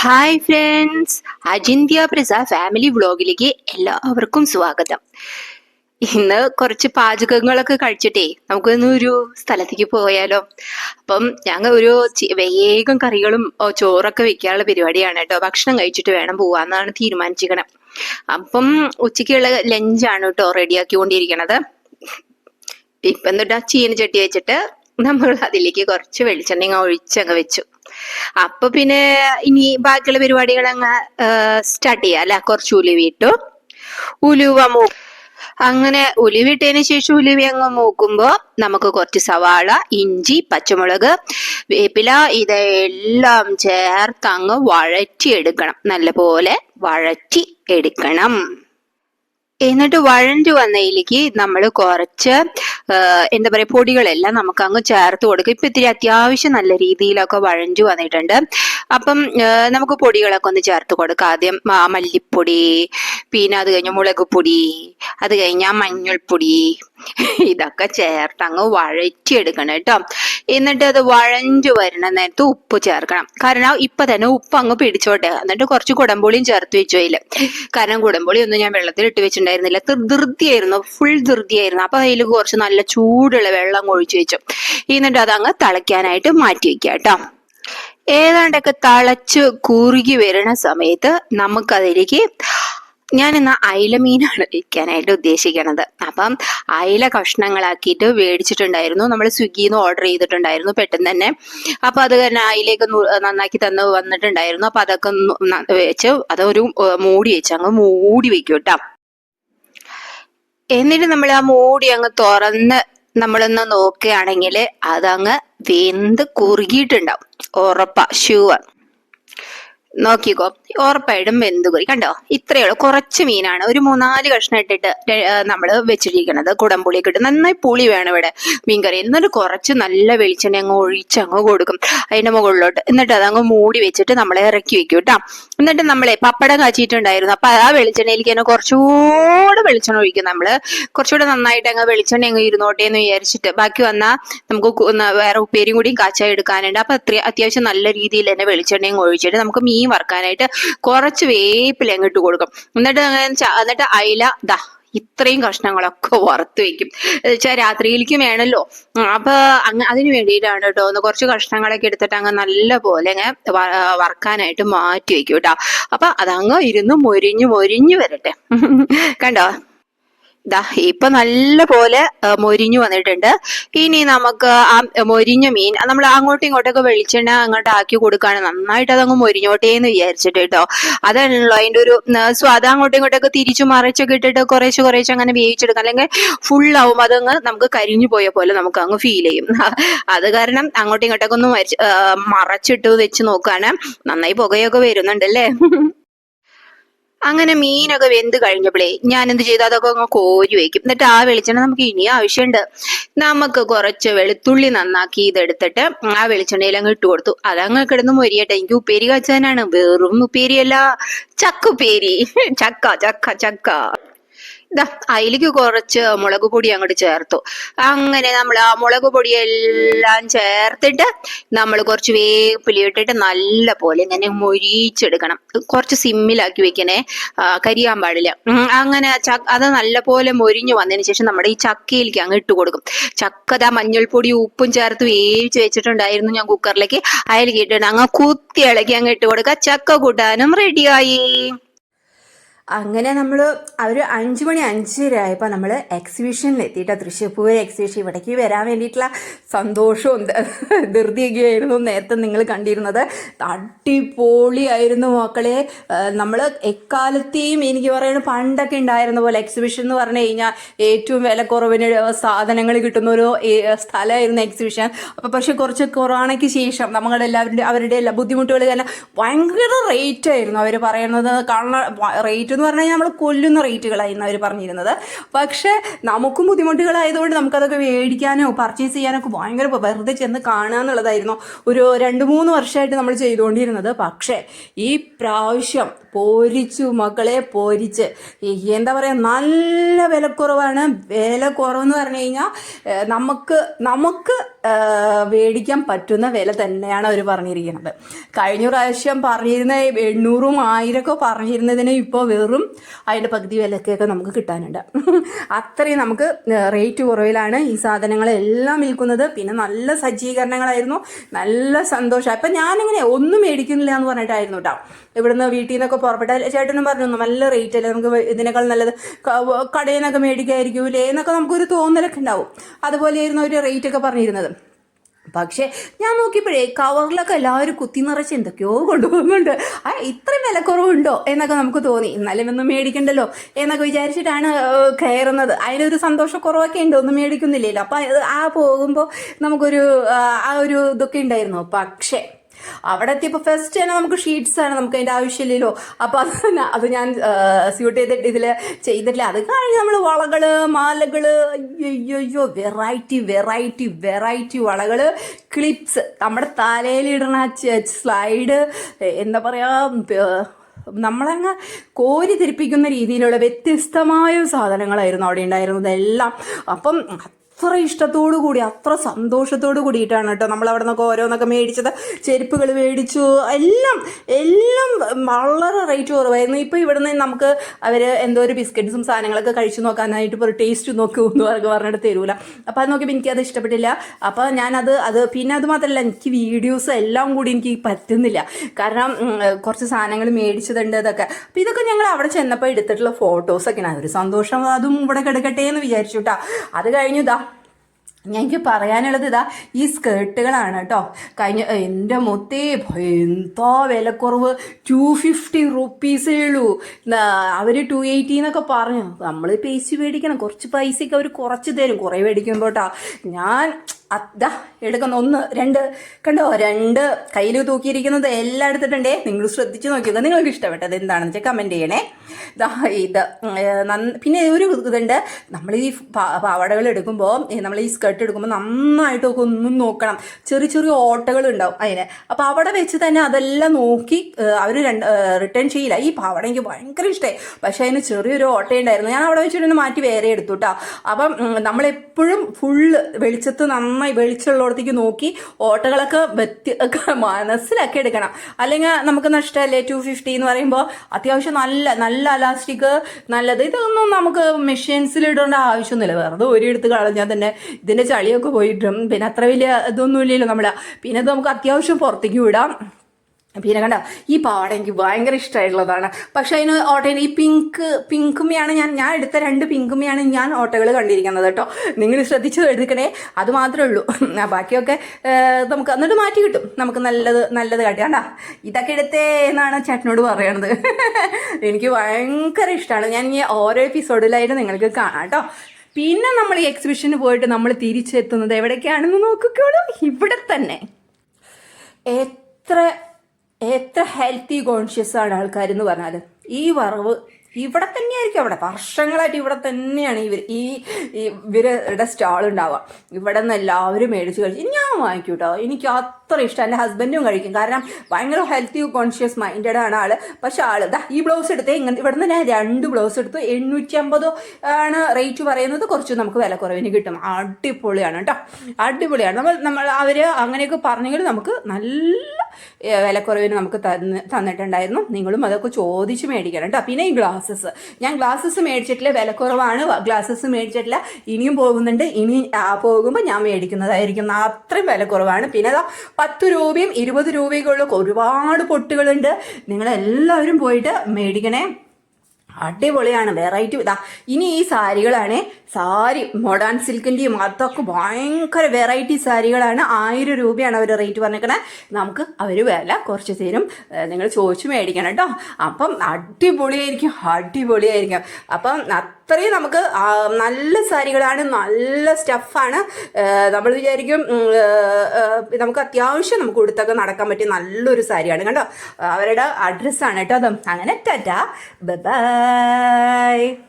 Hi friends അജിന്ത്യ പ്രസ family വ്ളോഗിലേക്ക് എല്ലാവർക്കും സ്വാഗതം. ഇന്ന് കുറച്ച് പാചകങ്ങളൊക്കെ കഴിച്ചിട്ടേ നമുക്കൊന്ന് ഒരു സ്ഥലത്തേക്ക് പോയാലോ. അപ്പം ഞങ്ങൾ ഒരു വേഗം കറികളും ചോറൊക്കെ വെക്കാനുള്ള പരിപാടിയാണ് കേട്ടോ. ഭക്ഷണം കഴിച്ചിട്ട് വേണം പോവാന്നാണ് തീരുമാനിച്ചിരിക്കണം. അപ്പം ഉച്ചയ്ക്കുള്ള ലഞ്ചാണ് കേട്ടോ റെഡിയാക്കിക്കൊണ്ടിരിക്കണത് ഇപ്പം എന്നിട്ട് ചീനച്ചട്ടി വെച്ചിട്ട് നമ്മൾ അതിലേക്ക് കുറച്ച് വെളിച്ചെണ്ണ ഒഴിച്ചങ്ങ് വെച്ചു. അപ്പൊ പിന്നെ ഇനി ബാക്കിയുള്ള പരിപാടികൾ അങ്ങ് സ്റ്റാർട്ട് ചെയ്യാം അല്ലെ? കുറച്ച് ഉലുവിട്ടു ഉലുവ മൂ അങ്ങനെ ഉലുവിട്ടതിന് ശേഷം ഉലുവി അങ്ങ് മൂക്കുമ്പോ നമുക്ക് കുറച്ച് സവാള ഇഞ്ചി പച്ചമുളക് വേപ്പില ഇതെല്ലാം ചേർത്ത് അങ്ങ് വഴറ്റി എടുക്കണം നല്ലപോലെ വഴറ്റി എടുക്കണം. എന്നിട്ട് വഴണ്ടു വന്നതിലേക്ക് നമ്മൾ കുറച്ച് എന്താ പറയാ പൊടികളെല്ലാം നമുക്ക് അങ്ങ് ചേർത്ത് കൊടുക്കും. ഇപ്പൊ ഇത്തിരി അത്യാവശ്യം നല്ല രീതിയിലൊക്കെ വഴഞ്ചു വന്നിട്ടുണ്ട്. അപ്പം നമുക്ക് പൊടികളൊക്കെ ഒന്ന് ചേർത്ത് കൊടുക്കാം. ആദ്യം മല്ലിപ്പൊടി പിന്നെ അത് കഴിഞ്ഞ് മുളക് പൊടി അത് കഴിഞ്ഞാൽ മഞ്ഞൾപ്പൊടി ഇതൊക്കെ ചേർത്ത് അങ്ങ് വഴറ്റിയെടുക്കണം കേട്ടോ. എന്നിട്ട് അത് വഴഞ്ഞു വരണ നേരത്ത് ഉപ്പ് ചേർക്കണം. കാരണം ഇപ്പൊ തന്നെ ഉപ്പ് അങ്ങ് പിടിച്ചോട്ടെ. എന്നിട്ട് കുറച്ച് കുടംപുളിയും ചേർത്ത് വെച്ചു അതിൽ കാരണം കുടംപുളി ഒന്നും ഞാൻ വെള്ളത്തിൽ ഇട്ട് വെച്ചിട്ടുണ്ടായിരുന്നില്ല. ധൃതിയായിരുന്നു. ഫുൾ ധൃതിയായിരുന്നു. അപ്പൊ അതിൽ കുറച്ച് നല്ല ചൂടുള്ള വെള്ളം ഒഴിച്ചു വെച്ചു. എന്നിട്ട് അത് അങ്ങ് തിളയ്ക്കാനായിട്ട് മാറ്റി വെക്കാം കേട്ടോ. ഏതാണ്ടൊക്കെ തിളച്ച് കുറുകി വരുന്ന സമയത്ത് നമുക്കതിലേക്ക് ഞാൻ ഇന്ന് അയില മീനാണ് വിൽക്കാനായിട്ട് ഉദ്ദേശിക്കണത്. അപ്പം അയില കഷ്ണങ്ങളാക്കിയിട്ട് മേടിച്ചിട്ടുണ്ടായിരുന്നു നമ്മൾ സ്വിഗ്ഗിയിൽ നിന്ന് ഓർഡർ ചെയ്തിട്ടുണ്ടായിരുന്നു പെട്ടെന്ന് തന്നെ. അപ്പൊ അത് തന്നെ അയിലേക്ക് നന്നാക്കി തന്ന് വന്നിട്ടുണ്ടായിരുന്നു. അപ്പൊ അതൊക്കെ വെച്ച് അതൊരു മൂടി വെച്ച് അങ്ങ് മൂടി വെക്കും കേട്ടോ. എന്നിട്ട് നമ്മൾ ആ മൂടി അങ്ങ് തുറന്ന് നമ്മളൊന്ന് നോക്കുകയാണെങ്കിൽ അതങ്ങ് വെന്ത് കുറുകിയിട്ടുണ്ടാവും. ഉറപ്പാ ഷുവർ നോക്കിക്കോ. ഉറപ്പായിട്ടും വെന്ത് കുറി കണ്ടോ? ഇത്രയേ ഉള്ളൂ. കുറച്ച് മീനാണ്. ഒരു മൂന്നാൽ കഷ്ണം ഇട്ടിട്ട് നമ്മൾ വെച്ചിരിക്കുന്നത്. കുടംപുളിയൊക്കെ ഇട്ട്. നന്നായി പുളി വേണം ഇവിടെ മീൻകറി. എന്നിട്ട് കുറച്ച് നല്ല വെളിച്ചെണ്ണ അങ്ങ് ഒഴിച്ച് അങ്ങ് കൊടുക്കും. അതിന്റെ മുകളിലോട്ട്. എന്നിട്ട് അതങ്ങ് മൂടി വെച്ചിട്ട് നമ്മൾ ഇറക്കി വെക്കും കേട്ടോ. എന്നിട്ട് നമ്മളെ പപ്പടം കാച്ചിട്ടുണ്ടായിരുന്നു. അപ്പൊ ആ വെളിച്ചെണ്ണയിലേക്ക് തന്നെ കുറച്ചുകൂടെ വെളിച്ചെണ്ണ ഒഴിക്കും നമ്മൾ. കുറച്ചുകൂടെ നന്നായിട്ട് അങ്ങ് വെളിച്ചെണ്ണ അങ്ങ് ഇരുന്നോട്ടെ എന്ന് വിചാരിച്ചിട്ട്. ബാക്കി വന്നാൽ നമുക്ക് വേറെ ഉപ്പേരിയും കൂടിയും കാച്ചായി എടുക്കാനുണ്ട്. അപ്പൊ അത്യാവശ്യം നല്ല രീതിയിൽ തന്നെ വെളിച്ചെണ്ണയും ഒഴിച്ചിട്ട് നമുക്ക് മീൻ വറുക്കാനായിട്ട് കുറച്ച് വേപ്പിൽ അങ്ങോട്ട് കൊടുക്കും. എന്നിട്ട് എന്നിട്ട് അയില ദാ ഇത്രയും കഷ്ണങ്ങളൊക്കെ വറുത്ത് വെക്കും. വെച്ചാൽ രാത്രിയിലേക്ക് വേണമല്ലോ അപ്പൊ അങ്ങ് അതിന് വേണ്ടിയിട്ടാണ് കേട്ടോ ഒന്ന് കുറച്ച് കഷ്ണങ്ങളൊക്കെ എടുത്തിട്ട് അങ്ങ് നല്ല പോലെ അങ്ങ് വറക്കാനായിട്ട് മാറ്റി വെക്കും കേട്ടോ. അപ്പൊ അതങ്ങ് ഇരുന്ന് മൊരിഞ്ഞ് മൊരിഞ്ഞ് വരട്ടെ. കണ്ടോ? ദാ ഇപ്പൊ നല്ല പോലെ മൊരിഞ്ഞു വന്നിട്ടുണ്ട്. ഇനി നമുക്ക് ആ മൊരിഞ്ഞ മീൻ നമ്മൾ അങ്ങോട്ടും ഇങ്ങോട്ടൊക്കെ വെളിച്ചെണ്ണ അങ്ങോട്ട് ആക്കി കൊടുക്കുകയാണ് നന്നായിട്ട് അതങ്ങ് മൊരിഞ്ഞോട്ടെ എന്ന് വിചാരിച്ചിട്ട് കേട്ടോ. അതാണല്ലോ അതിന്റെ ഒരു സ്വാദം അങ്ങോട്ടും ഇങ്ങോട്ടൊക്കെ തിരിച്ചു മറിച്ചൊക്കെ ഇട്ടിട്ട് കുറേശ്ശെ കുറേശ്ശെ അങ്ങനെ വേവിച്ചെടുക്കാം. അല്ലെങ്കിൽ ഫുൾ ആവും അതങ്ങ് നമുക്ക് കരിഞ്ഞു പോയ പോലെ നമുക്ക് അങ്ങ് ഫീൽ ചെയ്യും. അത് കാരണം അങ്ങോട്ടും ഇങ്ങോട്ടൊക്കെ ഒന്ന് മറച്ചിട്ട് വെച്ച് നോക്കുകയാണ് നന്നായി പുകയൊക്കെ വരുന്നുണ്ടല്ലേ അങ്ങനെ മീനൊക്കെ വെന്ത് കഴിഞ്ഞപ്പോഴേ ഞാൻ എന്ത് ചെയ്തു? അതൊക്കെ അങ്ങ് കോരി വയ്ക്കും എന്നിട്ട് ആ വെളിച്ചെണ്ണ നമുക്ക് ഇനിയും ആവശ്യമുണ്ട്. നമുക്ക് കുറച്ച് വെളുത്തുള്ളി നന്നാക്കി ഇതെടുത്തിട്ട് ആ വെളിച്ചെണ്ണയിൽ അങ്ങ് ഇട്ട് കൊടുത്തു. അതങ്ങ് കിടന്ന് മൊരിയട്ടെ. എനിക്ക് ഉപ്പേരി കാച്ചാനാണ്. വെറും ഉപ്പേരിയല്ല. ചക്കുപ്പേരി. ചക്ക ചക്ക ചക്ക. ഇതാ അതിലേക്ക് കുറച്ച് മുളക് പൊടി അങ്ങോട്ട് ചേർത്തു. അങ്ങനെ നമ്മൾ ആ മുളക് പൊടി എല്ലാം ചേർത്തിട്ട് നമ്മൾ കുറച്ച് വേപ്പിലി ഇട്ടിട്ട് നല്ല പോലെ ഇങ്ങനെ മൊരിച്ചെടുക്കണം. കുറച്ച് സിമ്മിലാക്കി വെക്കണേ കരിയാൻ പാടില്ല. അങ്ങനെ അത് നല്ല പോലെ മൊരിഞ്ഞു വന്നതിന് ശേഷം നമ്മുടെ ഈ ചക്കയിലേക്ക് അങ്ങ് ഇട്ട് കൊടുക്കും. ചക്ക ദാ മഞ്ഞൾപ്പൊടി ഉപ്പും ചേർത്ത് വേവിച്ച് വെച്ചിട്ടുണ്ടായിരുന്നു ഞാൻ കുക്കറിലേക്ക് അതിലേക്ക് ഇട്ടിട്ട് അങ്ങ് കുത്തി ഇളക്കി അങ്ങ് ഇട്ട് കൊടുക്കുക. ചക്ക കൂട്ടാനും റെഡിയായി അങ്ങനെ നമ്മൾ ഒരു അഞ്ചു മണി അഞ്ചരയായപ്പോൾ നമ്മൾ എക്സിബിഷനിൽ എത്തിയിട്ട് തൃശ്ശൂർ പൂര എക്സിബിഷൻ ഇവിടേക്ക് വരാൻ വേണ്ടിയിട്ടുള്ള സന്തോഷവും ധൃതിയൊക്കെയായിരുന്നു നേരത്തെ നിങ്ങൾ കണ്ടിരുന്നത്. അടിപൊളിയായിരുന്നു മക്കളെ. നമ്മൾ എക്കാലത്തെയും എനിക്ക് പറയുന്നത് പണ്ടൊക്കെ ഉണ്ടായിരുന്ന പോലെ എക്സിബിഷൻ എന്ന് പറഞ്ഞു കഴിഞ്ഞാൽ ഏറ്റവും വില കുറവിന് സാധനങ്ങൾ കിട്ടുന്ന ഒരു സ്ഥലമായിരുന്നു എക്സിബിഷൻ അപ്പോൾ പക്ഷേ കുറച്ച് കൊറോണയ്ക്ക് ശേഷം നമ്മുടെ എല്ലാവരുടെ അവരുടെ എല്ലാ ബുദ്ധിമുട്ടുകൾ കാരണം ഭയങ്കര റേറ്റ് ആയിരുന്നു അവർ പറയുന്നത്. കാണാൻ റേറ്റ് എന്ന് പറഞ്ഞു കഴിഞ്ഞാൽ നമ്മൾ കൊല്ലുന്ന റേറ്റുകളായിരുന്നു അവർ പറഞ്ഞിരുന്നത്. പക്ഷേ നമുക്കും ബുദ്ധിമുട്ടുകളായതുകൊണ്ട് നമുക്കതൊക്കെ മേടിക്കാനോ പർച്ചേസ് ചെയ്യാനൊക്കെ ഭയങ്കര വെറുതെ ചെന്ന് കാണുക എന്നുള്ളതായിരുന്നു ഒരു രണ്ട് മൂന്ന് വർഷമായിട്ട് നമ്മൾ ചെയ്തുകൊണ്ടിരുന്നത്. പക്ഷേ ഈ പ്രാവശ്യം പോരിച്ചു മക്കളെ പോരിച്ച് എന്താ പറയുക നല്ല വിലക്കുറവാണ്. വില കുറവെന്ന് പറഞ്ഞു കഴിഞ്ഞാൽ നമുക്ക് നമുക്ക് മേടിക്കാൻ പറ്റുന്ന വില തന്നെയാണ് അവർ പറഞ്ഞിരിക്കുന്നത്. കഴിഞ്ഞ പ്രാവശ്യം പറഞ്ഞിരുന്ന എണ്ണൂറും ആയിരമൊക്കെ പറഞ്ഞിരുന്നതിന് ഇപ്പോൾ വെറും അതിന്റെ പകുതി വിലക്കൊക്കെ നമുക്ക് കിട്ടാനുണ്ട്. അത്രയും നമുക്ക് റേറ്റ് കുറവിലാണ് ഈ സാധനങ്ങളെല്ലാം വിൽക്കുന്നത്. പിന്നെ നല്ല സജ്ജീകരണങ്ങളായിരുന്നു. നല്ല സന്തോഷം. അപ്പം ഞാനിങ്ങനെ ഒന്നും മേടിക്കുന്നില്ല എന്ന് പറഞ്ഞിട്ടായിരുന്നു കേട്ടോ ഇവിടുന്ന് വീട്ടിൽ നിന്നൊക്കെ പുറപ്പെട്ട ചേട്ടനും പറഞ്ഞു നല്ല റേറ്റ് അല്ലേ? നമുക്ക് ഇതിനേക്കാൾ നല്ലത്. കടയിൽ നിന്നൊക്കെ മേടിക്കായിരിക്കൂലേ എന്നൊക്കെ നമുക്കൊരു തോന്നലൊക്കെ ഉണ്ടാവും. അതുപോലെയായിരുന്നു ഒരു റേറ്റ് ഒക്കെ പറഞ്ഞിരുന്നത്. പക്ഷേ ഞാൻ നോക്കിയപ്പോഴേ കവറിലൊക്കെ എല്ലാവരും കുത്തി നിറച്ച് എന്തൊക്കെയോ കൊണ്ടുപോകുന്നുണ്ട്. ആ ഇത്രയും വിലക്കുറവുണ്ടോ എന്നൊക്കെ നമുക്ക് തോന്നി. എന്നാലും ഒന്നും മേടിക്കണ്ടല്ലോ എന്നൊക്കെ വിചാരിച്ചിട്ടാണ് കയറുന്നത്. അതിനൊരു സന്തോഷക്കുറവൊക്കെ ഉണ്ട് ഒന്നും മേടിക്കുന്നില്ലല്ലോ. അപ്പം ആ പോകുമ്പോൾ നമുക്കൊരു ആ ഒരു ഇതൊക്കെ ഉണ്ടായിരുന്നു. പക്ഷേ അവിടെ എത്തിയപ്പോൾ ഫസ്റ്റ് തന്നെ നമുക്ക് ഷീറ്റ്സ് ആണ് നമുക്ക് അതിന്റെ ആവശ്യമില്ലല്ലോ. അപ്പോൾ അത് അത് ഞാൻ സ്യൂട്ട് ചെയ്തിട്ട് ഇതിൽ ചെയ്തിട്ടില്ല. അത് കഴിഞ്ഞ് നമ്മൾ വളകൾ മാലകൾ അയ്യോ വെറൈറ്റി വെറൈറ്റി വെറൈറ്റി വളകൾ ക്ലിപ്സ് നമ്മുടെ തലയിലിടുന്ന സ്ലൈഡ് എന്താ പറയുക നമ്മളങ്ങ് കോരി തിരിപ്പിക്കുന്ന രീതിയിലുള്ള വ്യത്യസ്തമായ സാധനങ്ങളായിരുന്നു അവിടെ ഉണ്ടായിരുന്നത് എല്ലാം. അപ്പം അത്ര ഇഷ്ടത്തോടു കൂടി അത്ര സന്തോഷത്തോടു കൂടിയിട്ടാണ് കേട്ടോ നമ്മൾ അവിടെ നിന്നൊക്കെ ഓരോന്നൊക്കെ മേടിച്ചത്. ചെരുപ്പുകൾ മേടിച്ചു. എല്ലാം എല്ലാം വളരെ റേറ്റ് കുറവായിരുന്നു. ഇപ്പോൾ ഇവിടുന്ന് നമുക്ക് അവർ എന്തോ ഒരു ബിസ്ക്കറ്റ്സും സാധനങ്ങളൊക്കെ കഴിച്ചു നോക്കാനായിട്ട് ഇപ്പോൾ ടേസ്റ്റ് നോക്കൂ എന്ന് പറഞ്ഞു പറഞ്ഞിട്ട് തരൂല. അപ്പോൾ അത് നോക്കിയപ്പോൾ എനിക്കത് ഇഷ്ടപ്പെട്ടില്ല. അപ്പോൾ ഞാനത് അത് പിന്നെ അത് മാത്രമല്ല എനിക്ക് വീഡിയോസ് എല്ലാം കൂടി എനിക്ക് പറ്റുന്നില്ല. കാരണം കുറച്ച് സാധനങ്ങൾ മേടിച്ചതുണ്ട് അതൊക്കെ. അപ്പോൾ ഇതൊക്കെ ഞങ്ങൾ അവിടെ ചെന്നപ്പോൾ എടുത്തിട്ടുള്ള ഫോട്ടോസൊക്കെയാണ്. ഒരു സന്തോഷം അതും ഇവിടെ കിടക്കട്ടെ എന്ന് വിചാരിച്ചു കേട്ടോ. അത് കഴിഞ്ഞു ഇതാ എനിക്ക് പറയാനുള്ളത് ഇതാ ഈ സ്കേർട്ടുകളാണ് കേട്ടോ കഴിഞ്ഞ എന്റെ മൊത്തേ എന്തോ വിലക്കുറവ്? ടു ഫിഫ്റ്റി റുപ്പീസേ ഉള്ളൂ. അവർ ടു എയ്റ്റി എന്നൊക്കെ പറഞ്ഞു. നമ്മൾ പേസ്റ്റ് മേടിക്കണം. കുറച്ച് പൈസയ്ക്ക് അവർ കുറച്ച് തരും. കുറേ മേടിക്കുമ്പോൾ കേട്ടോ ഞാൻ അതാ എടുക്കുന്ന ഒന്ന് രണ്ട് കണ്ടോ? രണ്ട് കയ്യിൽ തൂക്കിയിരിക്കുന്നത് എല്ലാം എടുത്തിട്ടുണ്ടേ. നിങ്ങൾ ശ്രദ്ധിച്ച് നോക്കിയത് നിങ്ങൾക്ക് ഇഷ്ടപ്പെട്ടത് എന്താണെന്ന് വെച്ചാൽ കമന്റ് ചെയ്യണേ. ഇതാ ഇത് പിന്നെ ഒരു ഇതുണ്ട്. നമ്മൾ ഈ പാവടകൾ എടുക്കുമ്പോൾ നമ്മൾ ഈ സ്കർട്ട് എടുക്കുമ്പോൾ നന്നായിട്ടൊക്കെ ഒന്നും നോക്കണം. ചെറിയ ചെറിയ ഓട്ടകൾ ഉണ്ടാവും അതിന്. അപ്പോൾ അവിടെ വെച്ച് തന്നെ അതെല്ലാം നോക്കി അവർ രണ്ട് റിട്ടേൺ ചെയ്യില്ല. ഈ പാവട എനിക്ക് ഭയങ്കര ഇഷ്ടമായി പക്ഷേ അതിന് ചെറിയൊരു ഓട്ടയുണ്ടായിരുന്നു. ഞാൻ അവിടെ വെച്ചിട്ട് മാറ്റി വേറെ എടുത്തു കേട്ടോ അപ്പം നമ്മളെപ്പോഴും ഫുള്ള് വെളിച്ചത്ത് നന്നായി വെളിച്ചമുള്ളിടത്തേക്ക് നോക്കി ഓട്ടകളൊക്കെ വ്യത്യ മനസ്സിലാക്കി എടുക്കണം. അല്ലെങ്കിൽ നമുക്ക് നഷ്ടമല്ലേ? ടു ഫിഫ്റ്റി എന്ന് പറയുമ്പോൾ അത്യാവശ്യം നല്ല നല്ല അലാസ്റ്റിക് നല്ലത്. ഇതൊന്നും നമുക്ക് മെഷീൻസിൽ ഇടേണ്ട ആവശ്യമൊന്നുമില്ല. വെറുതെ ഒരു എടുത്ത് കളഞ്ഞാൽ തന്നെ ഇതിന്റെ ചളിയൊക്കെ പോയിട്ടും പിന്നെ അത്ര വലിയ ഇതൊന്നും ഇല്ലല്ലോ നമ്മുടെ പിന്നെ ഇത് നമുക്ക് അത്യാവശ്യം പുറത്തേക്ക് വിടാം. പിന്നെ കണ്ട ഈ പാട എനിക്ക് ഭയങ്കര ഇഷ്ടമായിട്ടുള്ളതാണ്. പക്ഷെ അതിന് ഓട്ടയിൽ ഈ പിങ്ക് പിങ്കുമ്മയാണ് ഞാൻ ഞാൻ എടുത്ത രണ്ട് പിങ്കുമ്മയാണ് ഞാൻ ഓട്ടകൾ കണ്ടിരിക്കുന്നത് കേട്ടോ. നിങ്ങൾ ശ്രദ്ധിച്ച് എടുക്കണേ അത് മാത്രമേ ഉള്ളൂ. ബാക്കിയൊക്കെ നമുക്ക് എന്നിട്ട് മാറ്റി കിട്ടും. നമുക്ക് നല്ലത് നല്ലത് കാട്ടി. ഇതൊക്കെ എടുത്തേ എന്നാണ് ചേട്ടനോട് പറയണത്. എനിക്ക് ഭയങ്കര ഇഷ്ടമാണ്. ഞാൻ ഈ ഓരോ എപ്പിസോഡിലായിട്ട് നിങ്ങൾക്ക് കാണാം കേട്ടോ. പിന്നെ നമ്മൾ ഈ എക്സിബിഷന് പോയിട്ട് നമ്മൾ തിരിച്ചെത്തുന്നത് എവിടേക്കാണെന്ന് നോക്കിക്കോളൂ. ഇവിടെ തന്നെ. എത്ര എത്ര ഹെൽത്തി കോൺഷ്യസ് ആണ് ആൾക്കാർ എന്ന് പറഞ്ഞാൽ ഈ വറവ് ഇവിടെ തന്നെയായിരിക്കും അവിടെ. വർഷങ്ങളായിട്ട് ഇവിടെ തന്നെയാണ് ഇവർ ഈ ഇവരുടെ സ്റ്റാൾ ഉണ്ടാവുക. ഇവിടെ നിന്ന് എല്ലാവരും മേടിച്ച് കഴിച്ചു ഞാൻ വാങ്ങിക്കും കേട്ടോ എനിക്ക് അത്ര ഇഷ്ടം. എന്റെ ഹസ്ബൻഡും കഴിക്കും. കാരണം ഭയങ്കര ഹെൽത്തി കോൺഷ്യസ് മൈൻഡഡ് ആണ് ആൾ. പക്ഷെ ആൾ ദാ ഈ ബ്ലൗസ് എടുത്ത് ഇങ്ങനെ ഇവിടെ നിന്ന് ഞാൻ രണ്ട് ബ്ലൗസ് എടുത്തു. എണ്ണൂറ്റി അമ്പതോ ആണ് റേറ്റ് പറയുന്നത്. കുറച്ച് നമുക്ക് വില കുറവിന് കിട്ടും. അടിപൊളിയാണ് കേട്ടോ. അടിപൊളിയാണ്. നമ്മൾ നമ്മൾ അവർ അങ്ങനെയൊക്കെ പറഞ്ഞെങ്കിൽ നമുക്ക് നല്ല വിലക്കുറവിന് നമുക്ക് തന്ന് തന്നിട്ടുണ്ടായിരുന്നു. നിങ്ങളും അതൊക്കെ ചോദിച്ച് മേടിക്കണം കേട്ടോ. പിന്നെ ഈ ഗ്ലാസ്സസ് ഞാൻ ഗ്ലാസ്സസ് മേടിച്ചിട്ടില്ല വിലക്കുറവാണ്. ഗ്ലാസ്സസ് മേടിച്ചിട്ടില്ല. ഇനിയും പോകുന്നുണ്ട്. ഇനി പോകുമ്പോൾ ഞാൻ മേടിക്കുന്നതായിരിക്കും. അത്രയും വിലക്കുറവാണ്. പിന്നെ അതാ പത്ത് രൂപയും ഇരുപത് രൂപയൊക്കെ ഒരുപാട് പൊട്ടുകളുണ്ട്. നിങ്ങളെല്ലാവരും പോയിട്ട് മേടിക്കണേ. അടിപൊളിയാണ് വെറൈറ്റി ഇതാ ഇനി ഈ സാരികളാണ്. സാരി മോഡേൺ സിൽക്കിന്റെയും അതൊക്കെ ഭയങ്കര വെറൈറ്റി സാരികളാണ്. ആയിരം രൂപയാണ് അവർ റേറ്റ് പറഞ്ഞേക്കണേ. നമുക്ക് അവർ വില കുറച്ച് തരും. നിങ്ങൾ ചോദിച്ചു മേടിക്കണം കേട്ടോ. അപ്പം അടിപൊളിയായിരിക്കും അടിപൊളിയായിരിക്കും. അപ്പം അത്രയും നമുക്ക് നല്ല സാരികളാണ് നല്ല സ്റ്റഫാണ്. നമ്മൾ വിചാരിക്കും നമുക്ക് അത്യാവശ്യം നമുക്ക് ഉടുത്തൊക്കെ നടക്കാൻ പറ്റിയ നല്ലൊരു സാരിയാണ്. കണ്ടോ? അവരുടെ അഡ്രസ്സാണ് കേട്ടോ അതും. അങ്ങനെ ടാറ്റ. ബൈ